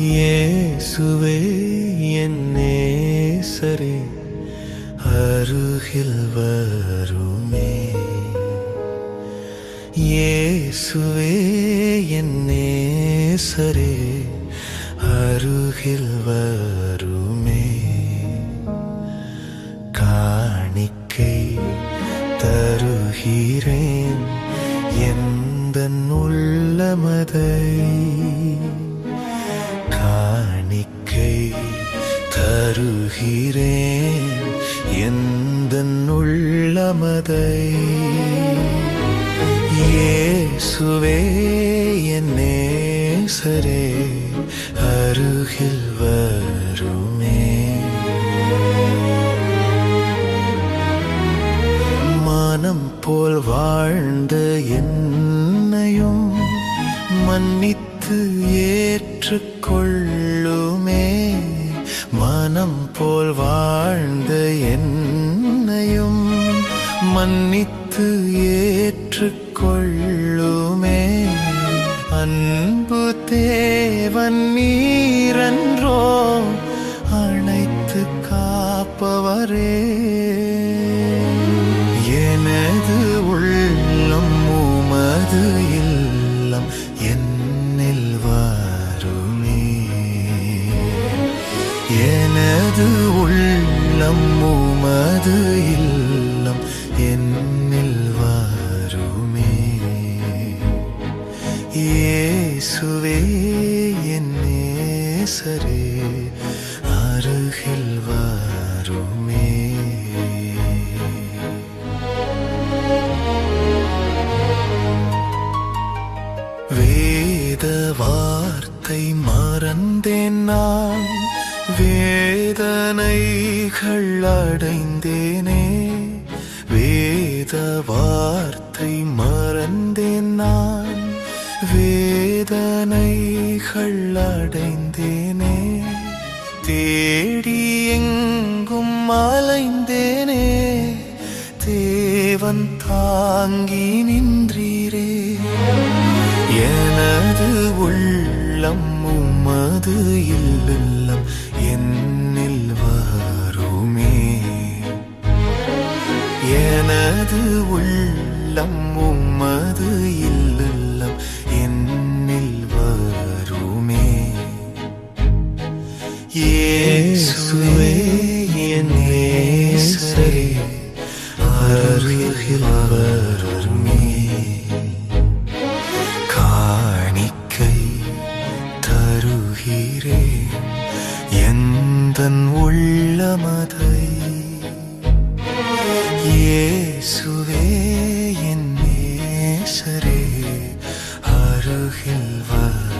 இயேசுவே என் நேசரே அருகில் வருமே. இயேசுவே என் நேசரே அருகில் வருமே. காணிக்கை தருகிறேன் எந்த உள்ளமதை. தருகிறேன் எந்த உள்ளமதை இயேசுவே என் நேசரே அருகில் வருமே. மனம் போல் வாழ்ந்த என்னையும் மன்னித்து ஏற்றுக்கொள்ளுமே மனம் போல் வாழ்ந்த என்னையும் மன்னித்து ஏற்றுக்கொள்ளுமே. அன்பு தேவன் நீரன்றோ அணைத்து காப்பவரே. உமது இல்லம். என்னில் வாருமே. இயேசுவே என் நேசரே அருகில் வாருமே. வேத வார்த்தை மறந்தேன் நான். வேதனைகள் அடைந்தேனே. வேத வார்த்தை மறந்தேன் நான். வேதனைகள் அடைந்தேனே. தேடி எங்கும் அலைந்தேனே. தேவன் தாங்கி நின்றீரே. எனது உள்ளம் உமது இல்லெல்லாம் என்னில் வருமே. எனது உள்ளம் உம்மது இல்லெல்லாம் என்னில் வருமே. ஏசுவே என் ஏசரே அருகில் வருமே. தன் உள்ளமதை. இயேசுவே என் நேசரே அருகில் வர